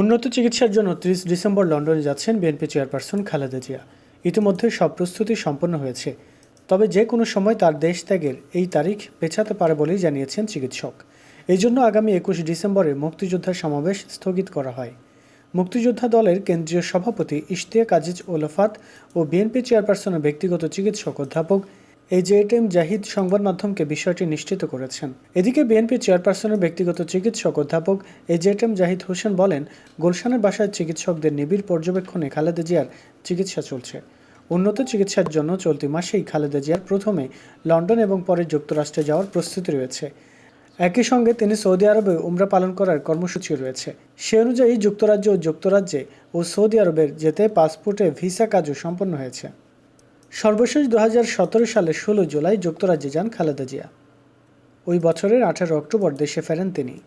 উন্নত চিকিৎসার জন্য ত্রিশ ডিসেম্বর লন্ডনে যাচ্ছেন বিএনপি চেয়ারপারসন খালেদা জিয়া। ইতিমধ্যে সব প্রস্তুতি সম্পন্ন হয়েছে। তবে যে কোনো সময় তার দেশ ত্যাগের এই তারিখ পেছাতে পারে বলেই জানিয়েছেন চিকিৎসক। এই জন্য আগামী একুশ ডিসেম্বরে মুক্তিযোদ্ধা সমাবেশ স্থগিত করা হয়। মুক্তিযোদ্ধা দলের কেন্দ্রীয় সভাপতি ইশতিয়াক আজিজ ওলফাত ও বিএনপি চেয়ারপারসনের ব্যক্তিগত চিকিৎসক অধ্যাপক এই জেএটিএম জাহিদ সংবাদ মাধ্যমকে বিষয়টি নিশ্চিত করেছেন। এদিকে বিএনপি চেয়ারপারসনের ব্যক্তিগত চিকিৎসক অধ্যাপক এজেটেম জাহিদ হোসেন বলেন, গুলশানের বাসায় চিকিৎসকদের নিবিড় পর্যবেক্ষণে খালেদা জিয়ার চিকিৎসা চলছে। উন্নত চিকিৎসার জন্য চলতি মাসেই খালেদা জিয়ার প্রথমে লন্ডন এবং পরে যুক্তরাষ্ট্রে যাওয়ার প্রস্তুতি রয়েছে। একই সঙ্গে তিনি সৌদি আরবে উমরা পালন করার কর্মসূচি রয়েছে। সে অনুযায়ী যুক্তরাজ্য ও যুক্তরাজ্যে ও সৌদি আরবের যেতে পাসপোর্টে ভিসা কাজও সম্পন্ন হয়েছে। সর্বশেষ দু সালে ষোলো জুলাই যুক্তরাজ্যে যান খালেদা জিয়া। ওই বছরের আঠারো অক্টোবর দেশে ফেরেন তিনি।